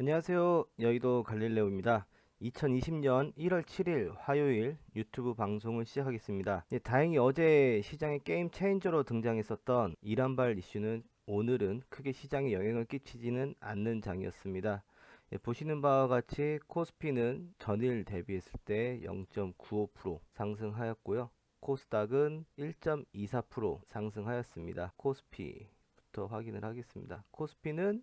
안녕하세요. 여의도 갈릴레오입니다. 2020년 1월 7일 화요일 유튜브 방송을 시작하겠습니다. 예, 다행히 어제 시장에 게임 체인저로 등장했었던 이란발 이슈는 오늘은 크게 시장에 영향을 끼치지는 않는 장이었습니다. 예, 보시는 바와 같이 코스피는 전일 대비했을 때 0.95% 상승하였고요. 코스닥은 1.24% 상승하였습니다. 코스피부터 확인을 하겠습니다. 코스피는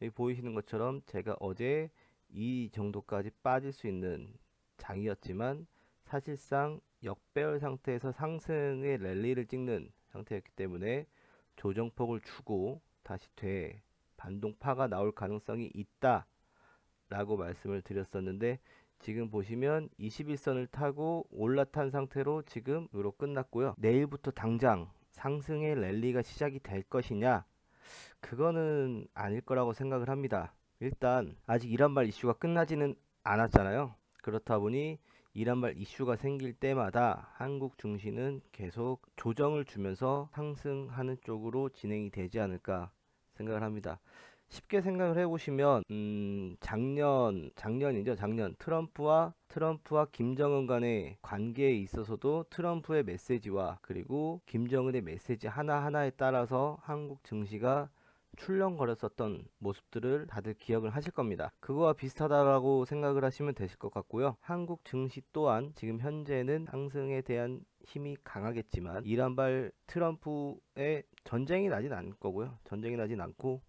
여기 보이시는 것처럼 제가 어제 이 정도까지 빠질 수 있는 장이었지만 사실상 역배열 상태에서 상승의 랠리를 찍는 상태였기 때문에 조정폭을 주고 다시 돼 반동파가 나올 가능성이 있다 라고 말씀을 드렸었는데 지금 보시면 21선을 타고 올라탄 상태로 지금 으로 끝났고요. 내일부터 당장 상승의 랠리가 시작이 될 것이냐 그거는 아닐 거라고 생각을 합니다. 일단 아직 이란발 이슈가 끝나지는 않았잖아요. 그렇다 보니 이란발 이슈가 생길 때마다 한국 증시는 계속 조정을 주면서 상승하는 쪽으로 진행이 되지 않을까 생각을 합니다. 쉽게 생각을 해보시면 음, 작년 작년이죠 작년 트럼프와 트럼프와 김정은 간의 관계에 있어서도 트럼프의 메시지와 그리고 김정은의 메시지 하나 하나에 따라서 한국 증시가 출렁거렸었던 모습들을 다들 기억을 하실 겁니다. 그거와 비슷하다라고 생각을 하시면 되실 것 같고요. 한국 증시 또한 지금 현재는 상승에 대한 힘이 강하겠지만 이란발 트럼프의 전쟁이 나진 않을 거고요. 전쟁이 나진 않고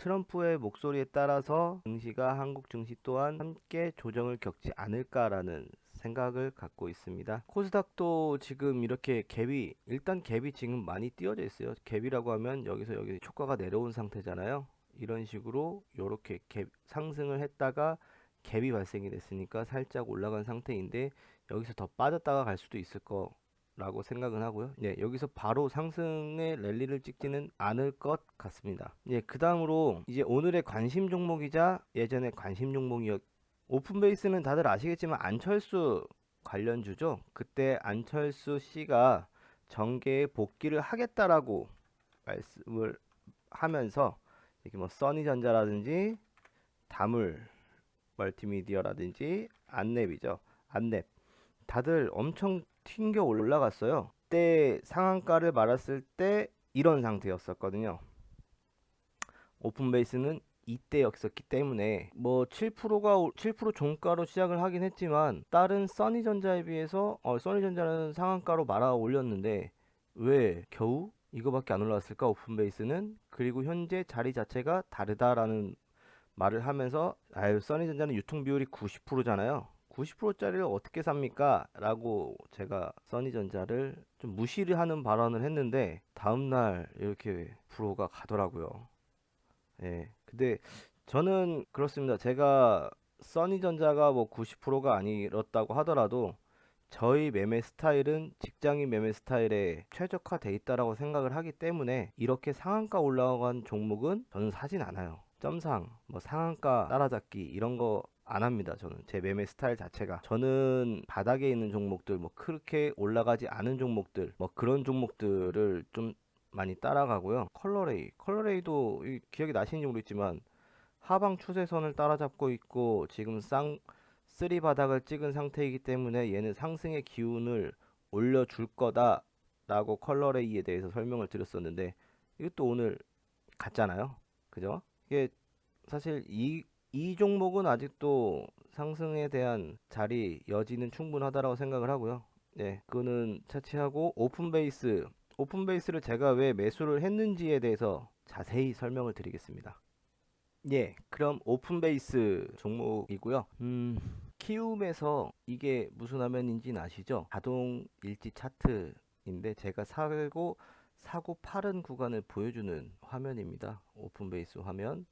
트럼프의 목소리에 따라서 증시가 한국 증시 또한 함께 조정을 겪지 않을까라는 생각을 갖고 있습니다. 코스닥도 지금 이렇게 갭이 일단 갭이 지금 많이 띄어져 있어요. 갭이라고 하면 여기서 여기 초과가 내려온 상태잖아요. 이런 식으로 이렇게 갭 상승을 했다가 갭이 발생이 됐으니까 살짝 올라간 상태인데 여기서 더 빠졌다가 갈 수도 있을 거 라고 생각은 하고요. 네, 여기서 바로 상승의 랠리를 찍지는 않을 것 같습니다. 예, 그 다음으로 이제 오늘의 관심 종목이자 예전에 관심 종목이었 오픈베이스는 다들 아시겠지만 안철수 관련주죠. 그때 안철수 씨가 정계에 복귀를 하겠다라고 말씀을 하면서 이렇게 뭐 써니전자라든지 다물 멀티미디어라든지 안랩이죠. 안랩 다들 엄청 튕겨 올라갔어요. 그때 상한가를 말았을 때 이런 상태였었거든요. 오픈 베이스는 이때였었기 때문에 뭐 7%가 7% 종가로 시작을 하긴 했지만 다른 써니전자에 비해서 어, 써니전자는 상한가로 말아 올렸는데 왜 겨우 이거밖에 안 올라왔을까 오픈베이스는 그리고 현재 자리 자체가 다르다라는 말을 하면서 아유 써니전자는 유통 비율이 90%잖아요 90%짜리를 어떻게 삽니까? 라고 제가 써니전자를 좀 무시를 하는 발언을 했는데 다음날 이렇게 프로가 가더라고요 예. 근데 저는 그렇습니다. 제가 써니전자가 뭐 90%가 아니었다고 하더라도 저희 매매 스타일은 직장인 매매 스타일에 최적화돼 있다라고 생각을 하기 때문에 이렇게 상한가 올라간 종목은 저는 사진 않아요. 점상, 뭐 상한가 따라잡기 이런 거 안 합니다. 저는 제 매매 스타일 자체가 저는 바닥에 있는 종목들 뭐 그렇게 올라가지 않은 종목들 뭐 그런 종목들을 좀 많이 따라가고요. 컬러레이, 컬러레이도 기억이 나시는지 모르겠지만 하방 추세선을 따라잡고 있고 지금 쌍 쓰리 바닥을 찍은 상태이기 때문에 얘는 상승의 기운을 올려줄 거다라고 컬러레이에 대해서 설명을 드렸었는데 이것도 오늘 갔잖아요. 그죠? 이게 사실 이, 이 종목은 아직도 상승에 대한 자리 여지는 충분하다라고 생각을 하고요. 네, 그거는 차치하고 오픈 베이스 오픈 베이스를 제가 왜 매수를 했는지에 대해서 자세히 설명을 드리겠습니다. 예, 그럼 오픈 베이스 종목이고요. 음, 키움에서 이게 무슨 화면인지는 아시죠? 자동 일지 차트인데 제가 사고 사고 파른 구간을 보여주는 화면입니다. 오픈 베이스 화면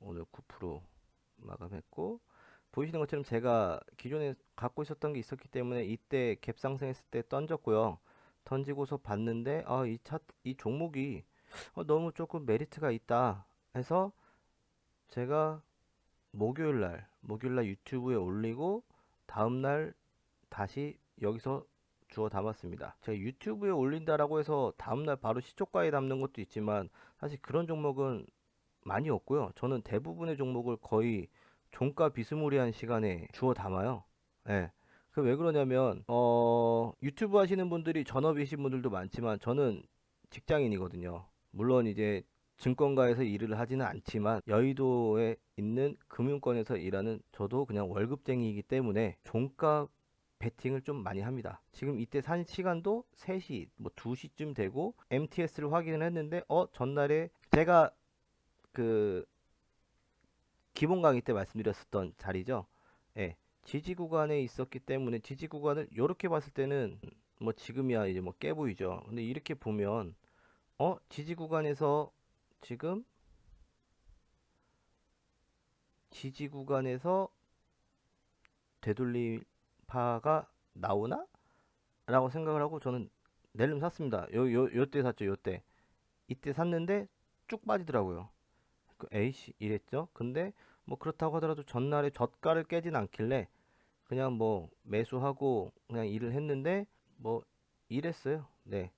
오늘 9% 마감했고 보이시는 것처럼 제가 기존에 갖고 있었던 게 있었기 때문에 이때 갭 상승했을 때 던졌고요. 던지고서 봤는데 아 이 차 이 종목이 어, 너무 조금 메리트가 있다 해서 제가 목요일 날 목요일 날 유튜브에 올리고 다음 날 다시 여기서 주워 담았습니다. 제가 유튜브에 올린다라고 해서 다음 날 바로 시초가에 담는 것도 있지만 사실 그런 종목은 많이 없고요. 저는 대부분의 종목을 거의 종가 비스무리한 시간에 주워 담아요. 예. 그왜 그러냐면 어 유튜브 하시는 분들이 전업이신 분들도 많지만 저는 직장인이거든요. 물론 이제 증권가에서 일을 하지는 않지만 여의도에 있는 금융권에서 일하는 저도 그냥 월급쟁이이기 때문에 종가 베팅을 좀 많이 합니다. 지금 이때 산 시간도 3시, 뭐 2시쯤 되고 MTS를 확인을 했는데 어 전날에 제가 그 기본 강의 때 말씀드렸었던 자리죠. 예. 지지 구간에 있었기 때문에 지지 구간을 이렇게 봤을 때는 뭐 지금이야 이제 뭐 깨 보이죠. 근데 이렇게 보면 어 지지 구간에서 지금 지지 구간에서 되돌림파가 나오나? 라고 생각을 하고 저는 낼름 샀습니다. 요, 요, 요때 샀죠, 요때. 이때 샀는데 쭉 빠지더라고요. 그 에이씨 이랬죠. 근데 뭐 그렇다고 하더라도 전날에 저가를 깨진 않길래 그냥 뭐 매수하고 그냥 일을 했는데 뭐 이랬어요. 네.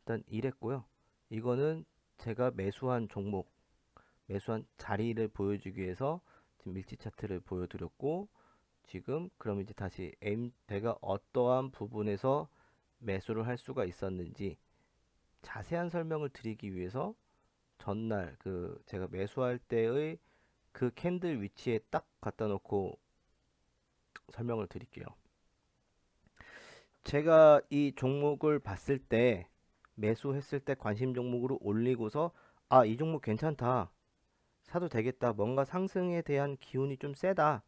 일단 이랬고요. 이거는 제가 매수한 종목, 매수한 자리를 보여주기 위해서 지금 밀지 차트를 보여드렸고 지금 그럼 이제 다시 M 내가 어떠한 부분에서 매수를 할 수가 있었는지 자세한 설명을 드리기 위해서 전날 그 제가 매수할 때의 그 캔들 위치에 딱 갖다 놓고 설명을 드릴게요. 제가 이 종목을 봤을 때 매수했을 때 관심 종목으로 올리고서 아, 이 종목 괜찮다. 사도 되겠다. 뭔가 상승에 대한 기운이 좀 세다.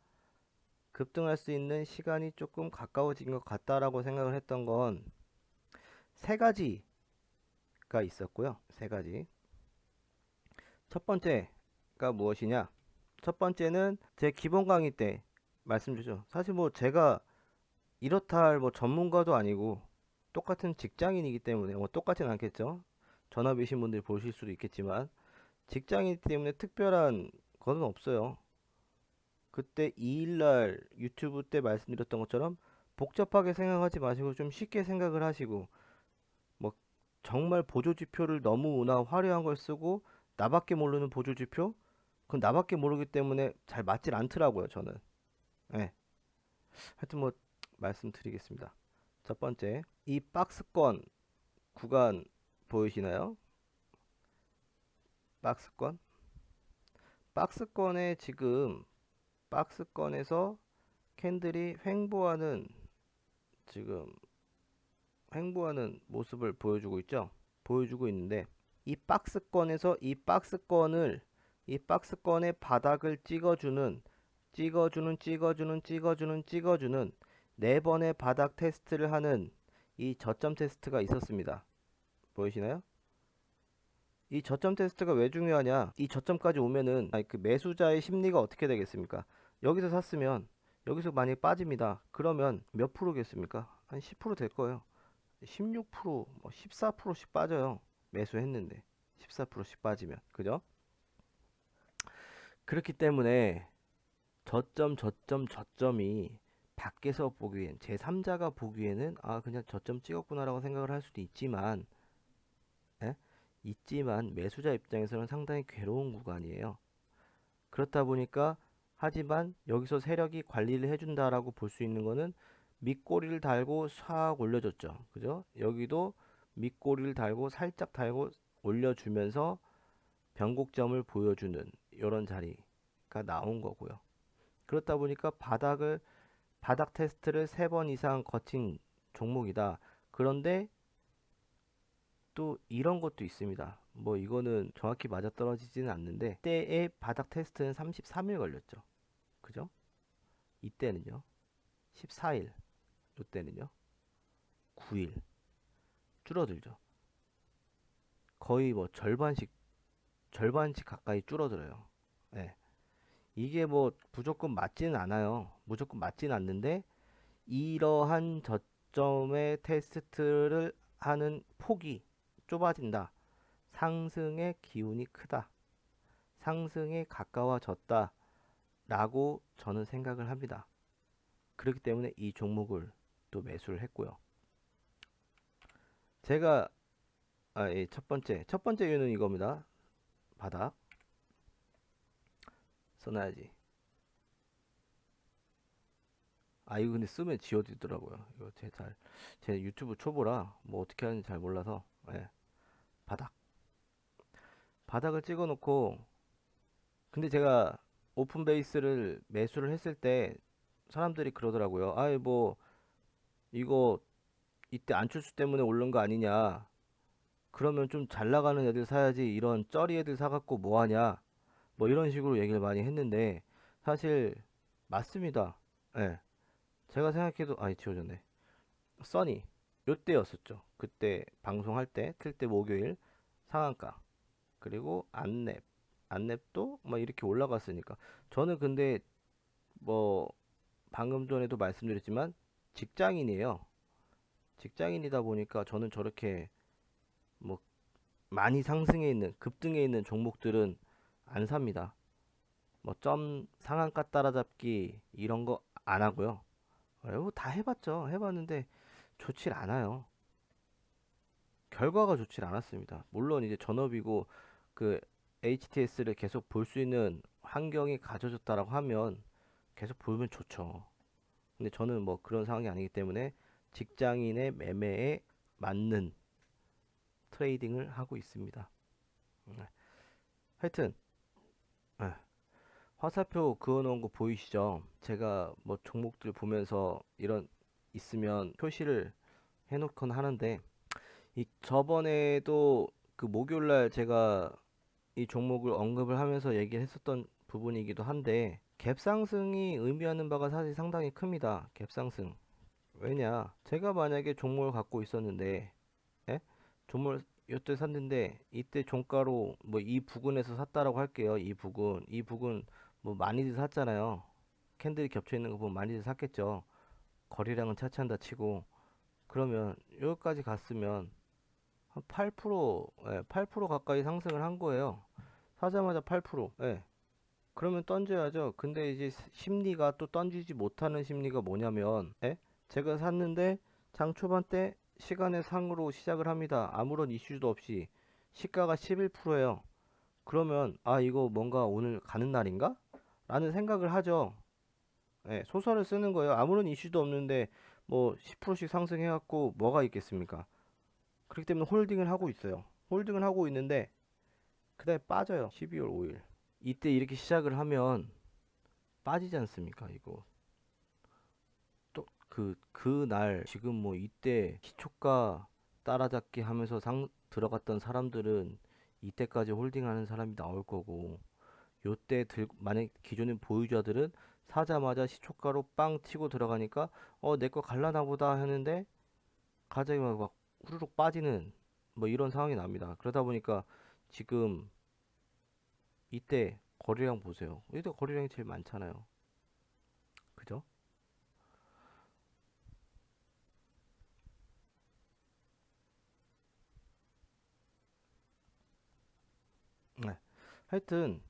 급등할 수 있는 시간이 조금 가까워진 것 같다라고 생각을 했던 건 세 가지가 있었고요. 세 가지. 첫 번째가 무엇이냐? 첫 번째는 제 기본 강의 때 말씀드렸죠. 사실 뭐 제가 이렇다 할 뭐 전문가도 아니고 똑같은 직장인이기 때문에 뭐 똑같진 않겠죠. 전업이신 분들이 보실 수도 있겠지만 직장이기 때문에 특별한 거는 없어요. 그때 2일날 유튜브 때 말씀드렸던 것처럼 복잡하게 생각하지 마시고 좀 쉽게 생각을 하시고 뭐 정말 보조 지표를 너무 나 화려한 걸 쓰고 나밖에 모르는 보조 지표? 그건 나밖에 모르기 때문에 잘 맞질 않더라고요, 저는. 예. 하여튼 뭐 말씀드리겠습니다. 첫 번째, 이 박스권 구간 보이시나요? 박스권? 박스권에 지금 박스권에서 캔들이 횡보하는 지금 횡보하는 모습을 보여주고 있죠. 보여주고 있는데 이 박스권에서 이 박스권을 이 박스권의 바닥을 찍어주는 찍어주는 찍어주는 찍어주는 찍어주는 네 번의 바닥 테스트를 하는 이 저점 테스트가 있었습니다. 보이시나요? 이 저점 테스트가 왜 중요하냐? 이 저점까지 오면은 그 매수자의 심리가 어떻게 되겠습니까? 여기서 샀으면 여기서 많이 빠집니다. 그러면 몇 프로겠습니까? 한 10%될 거예요. 16%, 뭐 14%씩 빠져요. 매수했는데 14%씩 빠지면 그죠? 그렇기 때문에 저점 저점 저점이 밖에서 보기엔 제3자가 보기에는 아 그냥 저점 찍었구나라고 생각을 할 수도 있지만 에? 있지만 매수자 입장에서는 상당히 괴로운 구간이에요. 그렇다 보니까 하지만 여기서 세력이 관리를 해준다라고 볼 수 있는 거는 밑꼬리를 달고 싹 올려줬죠. 그죠? 여기도 밑꼬리를 달고 살짝 달고 올려주면서 변곡점을 보여주는 이런 자리가 나온 거고요. 그렇다 보니까 바닥을 바닥 테스트를 세 번 이상 거친 종목이다. 그런데 또 이런 것도 있습니다. 뭐 이거는 정확히 맞아떨어지지는 않는데 때의 바닥 테스트는 33일 걸렸죠. 그죠? 이때는요. 14일. 이때는요. 9일. 줄어들죠. 거의 뭐 절반씩 절반씩 가까이 줄어들어요. 예. 이게 뭐 무조건 맞지는 않아요. 무조건 맞지는 않는데 이러한 저점의 테스트를 하는 폭이 좁아진다. 상승의 기운이 크다. 상승에 가까워졌다. 라고 저는 생각을 합니다. 그렇기 때문에 이 종목을 또 매수를 했고요. 제가 아, 예, 첫 번째 첫 번째 이유는 이겁니다. 바닥 써놔야지. 아 이거 근데 쓰면 지워지더라고요. 이거 제 잘 제 유튜브 초보라 뭐 어떻게 하는지 잘 몰라서 예. 바닥 바닥을 찍어놓고 근데 제가 오픈 베이스를 매수를 했을 때 사람들이 그러더라고요. 아이 뭐 이거 이때 안철수 때문에 오른 거 아니냐. 그러면 좀 잘 나가는 애들 사야지 이런 쩌리 애들 사갖고 뭐 하냐. 뭐 이런 식으로 얘기를 많이 했는데 사실 맞습니다. 예. 제가 생각해도 아니 지워졌네. 써니 요때였었죠. 그때 방송할 때 틀 때 목요일 상한가 그리고 안랩 안랩도 막 이렇게 올라갔으니까 저는 근데 뭐 방금 전에도 말씀드렸지만 직장인이에요. 직장인이다 보니까 저는 저렇게 뭐 많이 상승해 있는 급등해 있는 종목들은 안 삽니다. 뭐 점 상한가 따라잡기 이런 거 안 하고요. 어, 이거 다 해봤죠. 해봤는데 좋질 않아요. 결과가 좋질 않았습니다. 물론 이제 전업이고 그 HTS를 계속 볼 수 있는 환경이 가져졌다라고 하면 계속 보면 좋죠. 근데 저는 뭐 그런 상황이 아니기 때문에 직장인의 매매에 맞는 트레이딩을 하고 있습니다. 네. 하여튼 네. 화살표 그어놓은 거 보이시죠? 제가 뭐 종목들 보면서 이런 있으면 표시를 해놓곤 하는데 이 저번에도 그 목요일날 제가 이 종목을 언급을 하면서 얘기를 했었던 부분이기도 한데 갭 상승이 의미하는 바가 사실 상당히 큽니다. 갭 상승. 왜냐? 제가 만약에 종목을 갖고 있었는데, 예? 종목을 이때 샀는데 이때 종가로 뭐 이 부근에서 샀다라고 할게요. 이 부근, 이 부근 뭐 많이들 샀잖아요. 캔들이 겹쳐 있는 거 보면 많이들 샀겠죠. 거래량은 차치한다 치고 그러면 여기까지 갔으면 한 8%, 예, 8% 가까이 상승을 한 거예요. 사자마자 8%. 예. 그러면 던져야죠. 근데 이제 심리가 또 던지지 못하는 심리가 뭐냐면, 예? 제가 샀는데 장 초반 때 시간의 상으로 시작을 합니다. 아무런 이슈도 없이 시가가 11%예요. 그러면 아 이거 뭔가 오늘 가는 날인가? 라는 생각을 하죠. 예, 소설을 쓰는 거예요. 아무런 이슈도 없는데 뭐 10%씩 상승해갖고 뭐가 있겠습니까? 그렇기 때문에 홀딩을 하고 있어요. 홀딩을 하고 있는데 그다음에 빠져요. 12월 5일. 이때 이렇게 시작을 하면 빠지지 않습니까? 이거 또 그 그 날 지금 뭐 이때 시초가 따라잡기 하면서 상 들어갔던 사람들은 이때까지 홀딩하는 사람이 나올 거고 요때 들 만약 기존의 보유자들은 사자마자 시초가로 빵 치고 들어가니까 어 내 거 갈라나 보다 하는데 갑자기 막, 막 후루룩 빠지는 뭐 이런 상황이 납니다. 그러다 보니까 지금 이때 거래량 보세요. 이때 거래량이 제일 많잖아요. 그죠? 네. 하여튼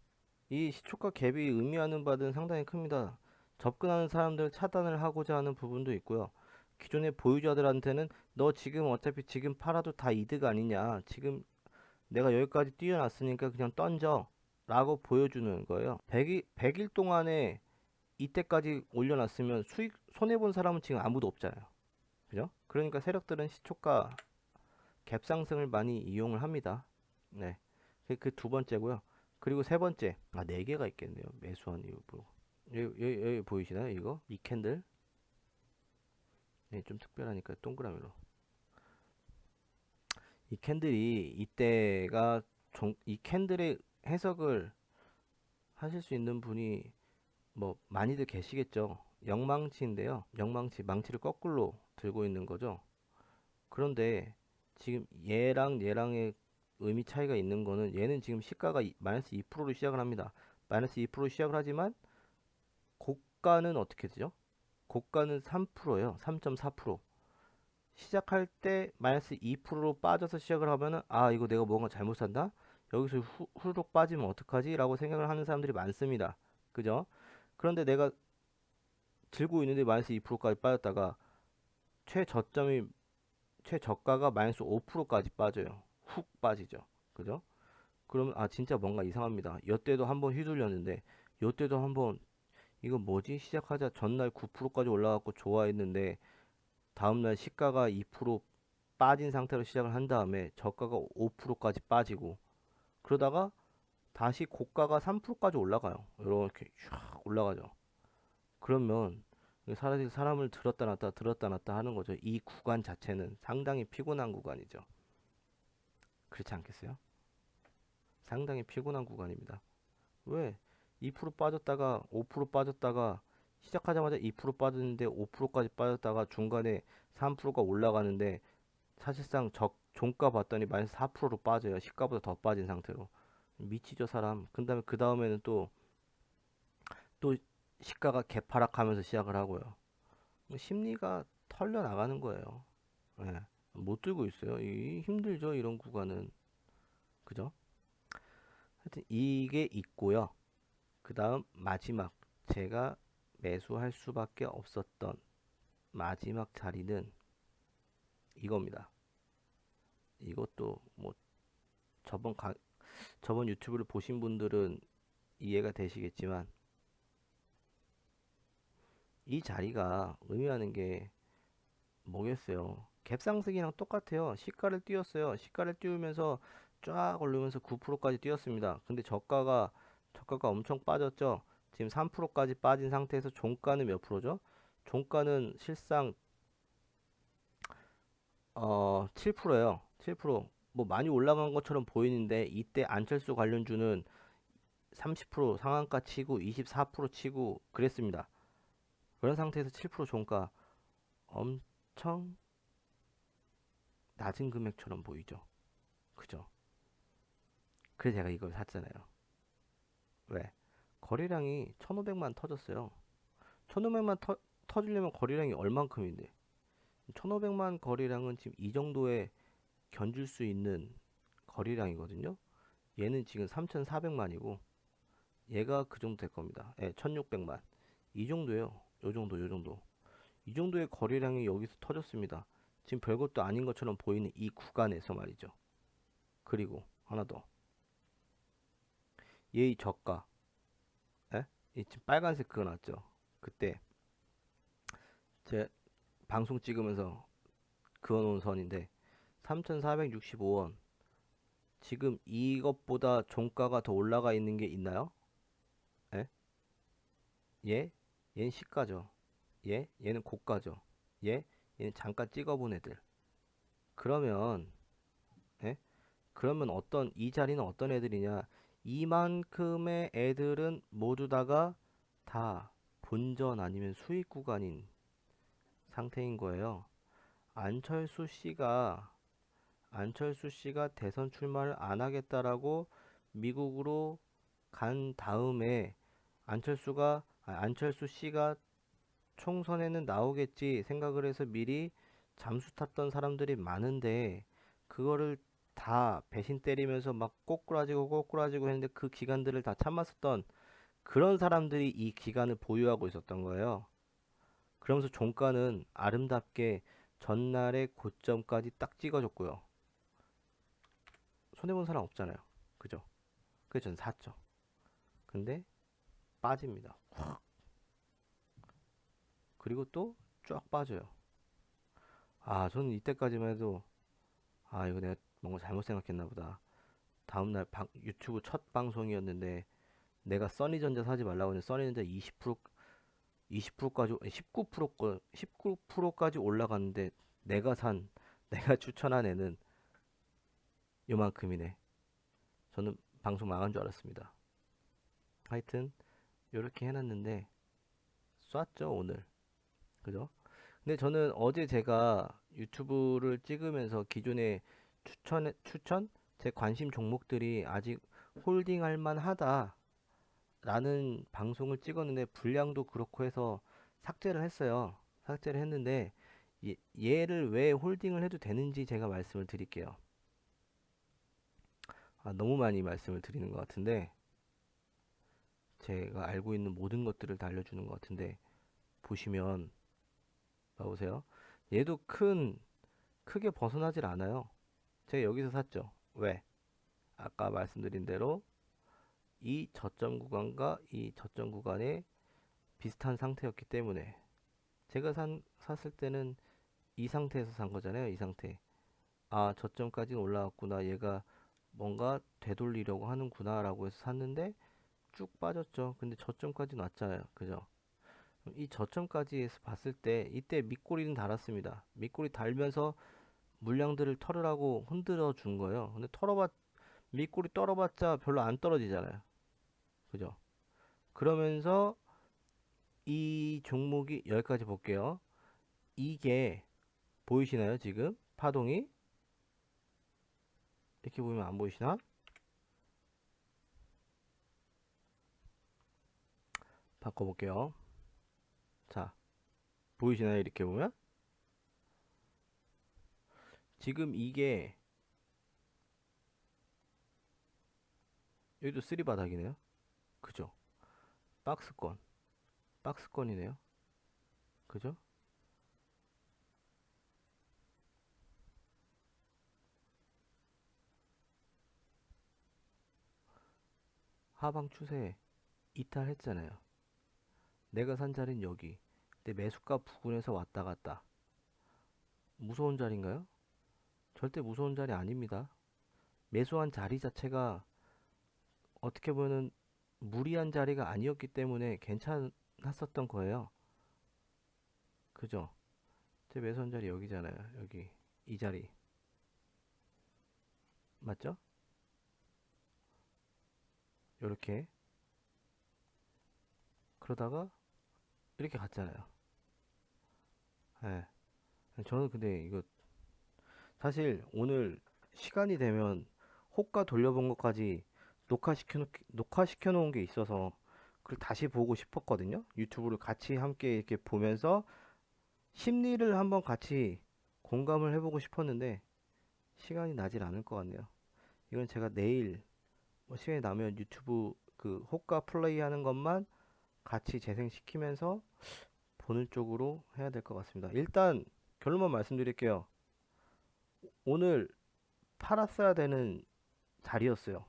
이 시초가 갭이 의미하는 바는 상당히 큽니다. 접근하는 사람들 차단을 하고자 하는 부분도 있고요. 기존의 보유자들한테는 너 지금 어차피 지금 팔아도 다 이득 아니냐. 지금 내가 여기까지 뛰어났으니까 그냥 던져. 라고 보여주는 거예요. 100일, 100일 동안에 이때까지 올려놨으면 수익, 손해본 사람은 지금 아무도 없잖아요. 그죠? 그러니까 세력들은 시초가 갭 상승을 많이 이용을 합니다. 네. 그 두 번째고요. 그리고 세 번째. 아, 네 개가 있겠네요. 매수한 이유. 뭐. 여기, 여기, 여기 보이시나요? 이거? 이 캔들. 네, 좀 특별하니까 동그라미로. 이 캔들이 이때가 종, 이 캔들의 해석을 하실 수 있는 분이 뭐 많이들 계시겠죠. 영망치인데요. 영망치, 망치를 거꾸로 들고 있는 거죠. 그런데 지금 얘랑 얘랑의 의미 차이가 있는 거는 얘는 지금 시가가 이- 마이너스 2%로 시작을 합니다. 마이너스 2% 시작을 하지만 고가는 어떻게 되죠? 고가는 3%예요. 3.4%. 시작할 때 마이너스 2%로 빠져서 시작을 하면은 아 이거 내가 뭔가 잘못 샀나? 여기서 후, 후루룩 빠지면 어떡하지? 라고 생각을 하는 사람들이 많습니다. 그죠? 그런데 내가 들고 있는데 마이너스 2%까지 빠졌다가 최저점이 최저가가 마이너스 5%까지 빠져요. 훅 빠지죠. 그죠? 그러면 아 진짜 뭔가 이상합니다. 여때도 한번 휘둘렸는데 요때도 한번 이거 뭐지? 시작하자 전날 9%까지 올라갔고 좋아했는데 다음날 시가가 2% 빠진 상태로 시작을 한 다음에 저가가 5%까지 빠지고 그러다가 다시 고가가 3%까지 올라가요. 이렇게 쫙 올라가죠. 그러면 사람이 사람을 들었다 놨다 들었다 놨다 하는 거죠. 이 구간 자체는 상당히 피곤한 구간이죠. 그렇지 않겠어요? 상당히 피곤한 구간입니다. 왜? 2% 빠졌다가 5% 빠졌다가 시작하자마자 2% 빠졌는데 5%까지 빠졌다가 중간에 3%가 올라가는데 사실상 적 종가 봤더니 마이너스 4%로 빠져요. 시가보다 더 빠진 상태로. 미치죠, 사람. 그 다음에 그 다음에는 또, 또 시가가 개파락하면서 시작을 하고요. 뭐 심리가 털려 나가는 거예요. 예. 못 들고 있어요. 이 힘들죠, 이런 구간은. 그죠? 하여튼 이게 있고요. 그 다음 마지막 제가 매수할 수밖에 없었던 마지막 자리는 이겁니다. 이것도 뭐 저번 가, 저번 유튜브를 보신 분들은 이해가 되시겠지만 이 자리가 의미하는 게 뭐겠어요? 갭상승이랑 똑같아요. 시가를 띄웠어요. 시가를 띄우면서 쫙 오르면서 9%까지 뛰었습니다. 근데 저가가 저가가 엄청 빠졌죠. 지금 3%까지 빠진 상태에서 종가는 몇 프로죠? 종가는 실상 어 7%예요. 7%. 뭐 많이 올라간 것처럼 보이는데 이때 안철수 관련주는 30% 상한가 치고 24% 치고 그랬습니다. 그런 상태에서 7% 종가 엄청 낮은 금액처럼 보이죠. 그죠? 그래서 제가 이걸 샀잖아요. 왜? 거래량이 1500만 터졌어요. 1500만 터, 터지려면 거래량이 얼만큼인데? 1500만 거래량은 지금 이 정도의 견줄 수 있는 거래량이거든요. 얘는 지금 3400만이고 얘가 그 정도 될 겁니다. 예, 1600만. 이 정도예요. 요 정도, 요 정도. 이 정도의 거래량이 여기서 터졌습니다. 지금 별것도 아닌 것처럼 보이는 이 구간에서 말이죠. 그리고 하나 더. 얘의 저가. 예? 이 지금 빨간색 그거 났죠. 그때 제 방송 찍으면서 그어놓은 선인데 3,465원. 지금 이것보다 종가가 더 올라가 있는 게 있나요? 예? 얘? 얘는 시가죠. 얘? 얘는 고가죠. 얘? 얘는 잠깐 찍어본 애들. 그러면, 예? 그러면 어떤, 이 자리는 어떤 애들이냐? 이만큼의 애들은 모두 다가 다 본전 아니면 수익 구간인 상태인 거예요. 안철수 씨가 안철수 씨가 대선 출마를 안 하겠다라고 미국으로 간 다음에 안철수가 아, 안철수 씨가 총선에는 나오겠지 생각을 해서 미리 잠수 탔던 사람들이 많은데 그거를 다 배신 때리면서 막 꼬꾸라지고 꼬꾸라지고 했는데 그 기간들을 다 참았었던 그런 사람들이 이 기간을 보유하고 있었던 거예요. 그러면서 종가는 아름답게 전날의 고점까지 딱 찍어줬고요. 손해본 사람 없잖아요. 그죠? 그래서 전 샀죠. 근데 빠집니다. 확. 그리고 또 쫙 빠져요. 아, 저는 이때까지만 해도 아, 이거 내가 뭔가 잘못 생각했나 보다. 다음날 방, 유튜브 첫 방송이었는데 내가 써니전자 사지 말라고 했는데 써니전자 20% 20%까지 19% 19%까지 올라갔는데 내가 산 내가 추천한 애는 요만큼이네. 저는 방송 망한 줄 알았습니다. 하여튼 이렇게 해놨는데 쐈죠 오늘. 그죠? 근데 저는 어제 제가 유튜브를 찍으면서 기존에 추천 추천 제 관심 종목들이 아직 홀딩할 만하다 라는 방송을 찍었는데 분량도 그렇고 해서 삭제를 했어요. 삭제를 했는데 얘, 얘를 왜 홀딩을 해도 되는지 제가 말씀을 드릴게요. 아, 너무 많이 말씀을 드리는 것 같은데 제가 알고 있는 모든 것들을 다 알려주는 것 같은데 보시면 봐보세요. 얘도 큰 크게 벗어나질 않아요. 제가 여기서 샀죠. 왜? 아까 말씀드린 대로 이 저점 구간과 이 저점 구간에 비슷한 상태였기 때문에 제가 산, 샀을 때는 이 상태에서 산 거잖아요. 이 상태. 아, 저점까지는 올라왔구나. 얘가 뭔가 되돌리려고 하는구나 라고 해서 샀는데 쭉 빠졌죠. 근데 저점까지는 왔잖아요. 그죠? 이 저점까지에서 봤을 때 이때 밑꼬리는 달았습니다. 밑꼬리 달면서 물량들을 털으라고 흔들어 준 거예요. 근데 털어봤 밑꼬리 떨어봤자 별로 안 떨어지잖아요. 그죠? 그러면서 이 종목이 여기까지 볼게요. 이게 보이시나요? 지금 파동이 이렇게 보면 안 보이시나? 바꿔볼게요. 자, 보이시나요? 이렇게 보면? 지금 이게 여기도 쓰리 바닥이네요. 그죠? 박스권. 박스권이네요. 그죠? 하방 추세 이탈했잖아요. 내가 산 자리는 여기. 내 매수가 부근에서 왔다 갔다. 무서운 자리인가요? 절대 무서운 자리 아닙니다. 매수한 자리 자체가 어떻게 보면은 무리한 자리가 아니었기 때문에 괜찮았었던 거예요. 그죠? 제 매수한 자리 여기잖아요. 여기. 이 자리. 맞죠? 요렇게. 그러다가 이렇게 갔잖아요. 예. 저는 근데 이거 사실 오늘 시간이 되면 호가 돌려본 것까지 녹화시켜 놓, 녹화시켜 놓은 게 있어서 그걸 다시 보고 싶었거든요. 유튜브를 같이 함께 이렇게 보면서 심리를 한번 같이 공감을 해보고 싶었는데 시간이 나질 않을 것 같네요. 이건 제가 내일 뭐 시간이 나면 유튜브 그 호가 플레이 하는 것만 같이 재생시키면서 보는 쪽으로 해야 될 것 같습니다. 일단 결론만 말씀드릴게요. 오늘 팔았어야 되는 자리였어요.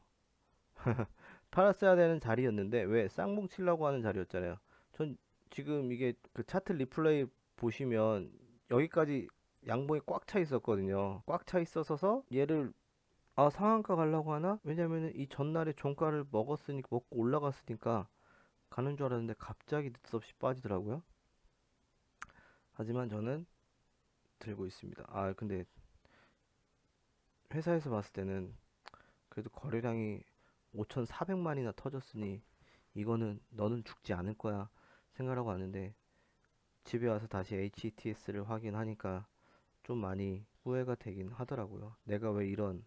팔았어야 되는 자리였는데 왜 쌍봉 치려고 하는 자리였잖아요. 전 지금 이게 그 차트 리플레이 보시면 여기까지 양봉이 꽉 차 있었거든요. 꽉 차 있어서 얘를 아 상한가 가려고 하나? 왜냐면은 이 전날에 종가를 먹었으니까 먹고 올라갔으니까 가는 줄 알았는데 갑자기 늦없이 빠지더라고요. 하지만 저는 들고 있습니다. 아 근데 회사에서 봤을 때는 그래도 거래량이 5,400만이나 터졌으니 이거는 너는 죽지 않을 거야 생각하고 왔는데 집에 와서 다시 HTS를 확인하니까 좀 많이 후회가 되긴 하더라고요. 내가 왜 이런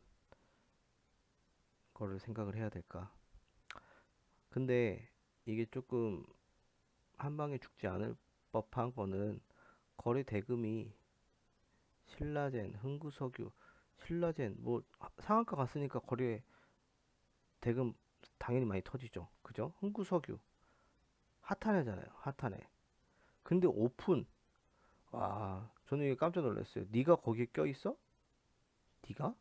거를 생각을 해야 될까? 근데 이게 조금 한 방에 죽지 않을 법한 거는 거래 대금이 신라젠, 흥구석유, 신라젠 뭐 상한가 갔으니까 거래 대금 당연히 많이 터지죠. 그죠? 흥구석유 핫하네잖아요. 핫하네. 근데 오픈 와 저는 이게 깜짝 놀랐어요. 네가 거기에 껴 있어? 네가?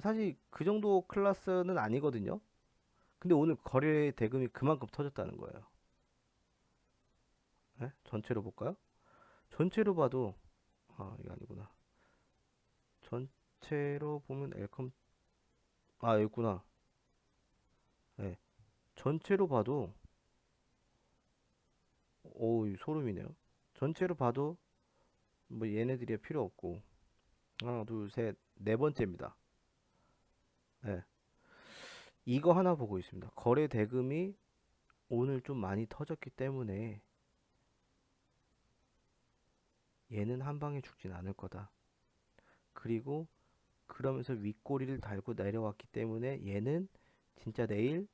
사실 그 정도 클래스는 아니거든요. 근데 오늘 거래 대금이 그만큼 터졌다는 거예요. 네? 전체로 볼까요? 전체로 봐도 아 이게 아니구나. 전체로 보면 엘컴 아 있구나. 네. 전체로 봐도 오 소름이네요. 전체로 봐도 뭐 얘네들이 필요 없고 하나 둘셋 네 번째입니다. 네. 이거 하나 보고 있습니다. 거래 대금이 오늘 좀 많이 터졌기 때문에 얘는 한 방에 죽진 않을 거다. 그리고 그러면서 윗꼬리를 달고 내려왔기 때문에 얘는 진짜 내일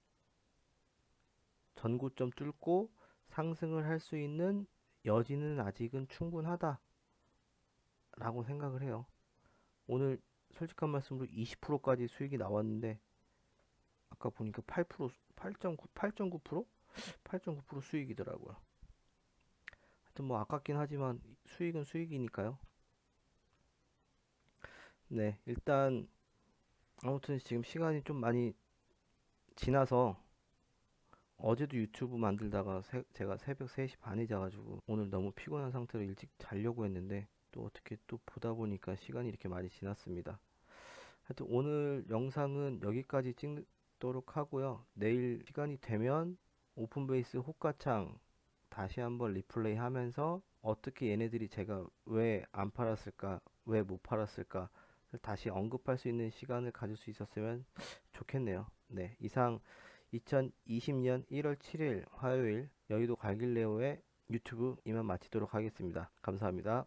전고점 뚫고 상승을 할 수 있는 여지는 아직은 충분하다. 라고 생각을 해요. 오늘 솔직한 말씀으로 20%까지 수익이 나왔는데 아까 보니까 8% 8.9 8.9% 8.9% 수익이더라고요. 하여튼 뭐 아깝긴 하지만 수익은 수익이니까요. 네, 일단 아무튼 지금 시간이 좀 많이 지나서 어제도 유튜브 만들다가 새- 제가 새벽 3시 반에 자가지고 오늘 너무 피곤한 상태로 일찍 자려고 했는데 또 어떻게 또 보다 보니까 시간이 이렇게 많이 지났습니다. 하여튼 오늘 영상은 여기까지 찍도록 하고요. 내일 시간이 되면 오픈베이스 호가창 다시 한번 리플레이 하면서 어떻게 얘네들이 제가 왜 안 팔았을까, 왜 못 팔았을까 다시 언급할 수 있는 시간을 가질 수 있었으면 좋겠네요. 네, 이상 2020년 1월 7일 화요일 여의도 갈길레오의 유튜브 이만 마치도록 하겠습니다. 감사합니다.